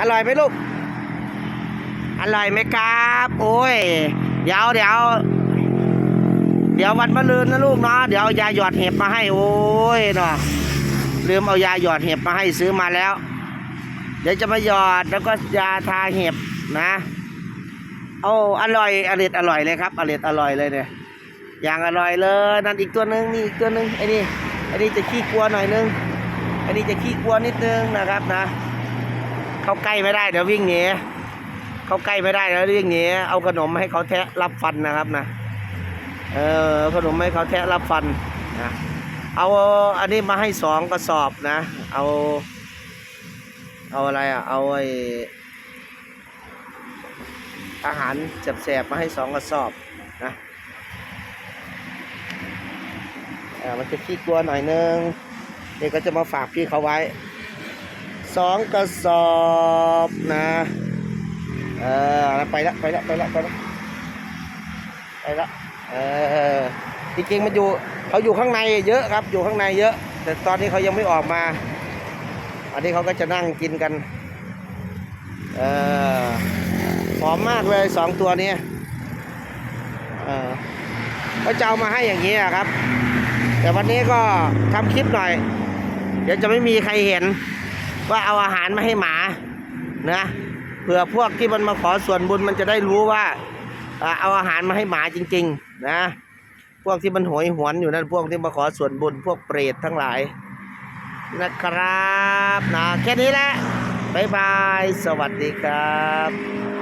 อร่อยไหมลูก อร่อยไหมครับ โอ้ย เดี๋ยวเดี๋ยวเดี๋ยววันมะรืนนะลูกเนาะ เดี๋ยวยาหยอดเห็บมาให้ โอ้ยเนาะ ลืมเอายาหยอดเห็บมาให้ซื้อมาแล้ว เดี๋ยวจะมาหยอดแล้วก็ยาทาเห็บนะโอ้อร่อยอร่อยอร่อยเลยครับอร่อยอร่อยเลยเนี่ย อย่างอร่อยเลยนั่นอีกตัวนึงนี่อีกตัวนึงไอ้นี่ไอ้นี่จะขี้กลัวหน่อยนึงไอ้นี่จะขี้กลัวนิดนึงนะครับนะ เข้าใกล้ไม่ได้เดี๋ยววิ่งหนีเข้าใกล้ไม่ได้แล้ววิ่งหนีเอาขนมให้เขาแทะรับฟันนะครับนะเออเอขนมให้เขาแทะรับฟันนะเอาอันนี้มาให้สองกระสอบนะ เอา เอาอะไรอะเอาไออาหารแสบๆมาให้สองกระสอบนะมันจะขี้กลัวหน่อยนึงนี่ก็จะมาฝากพี่เขาไว้ สองกระสอบนะเออไปละไปละไปละไปละไปละเออจริงๆมันอยู่เขาอยู่ข้างในเยอะครับ อยู่ข้างในเยอะ แต่ตอนนี้เขายังไม่ออกมา อันนี้เขาก็จะนั่งกินกันเออหอมมากเลยสองตัวนี้เออก็จะเอามาให้อย่างนี้ครับ แต่วันนี้ก็ทำคลิปหน่อย เดี๋ยวจะไม่มีใครเห็น ว่าเอาอาหารมาให้หมานะเผื่อพวกที่มันมาขอส่วนบุญมันจะได้รู้ว่าเอาอาหารมาให้หมาจริง ๆ นะ พวกที่มันหวยหวนอยู่นั่นพวกที่มาขอส่วนบุญพวกเปรตทั้งหลาย นะครับนะแค่นี้แหละบ๊ายบาย สวัสดีครับ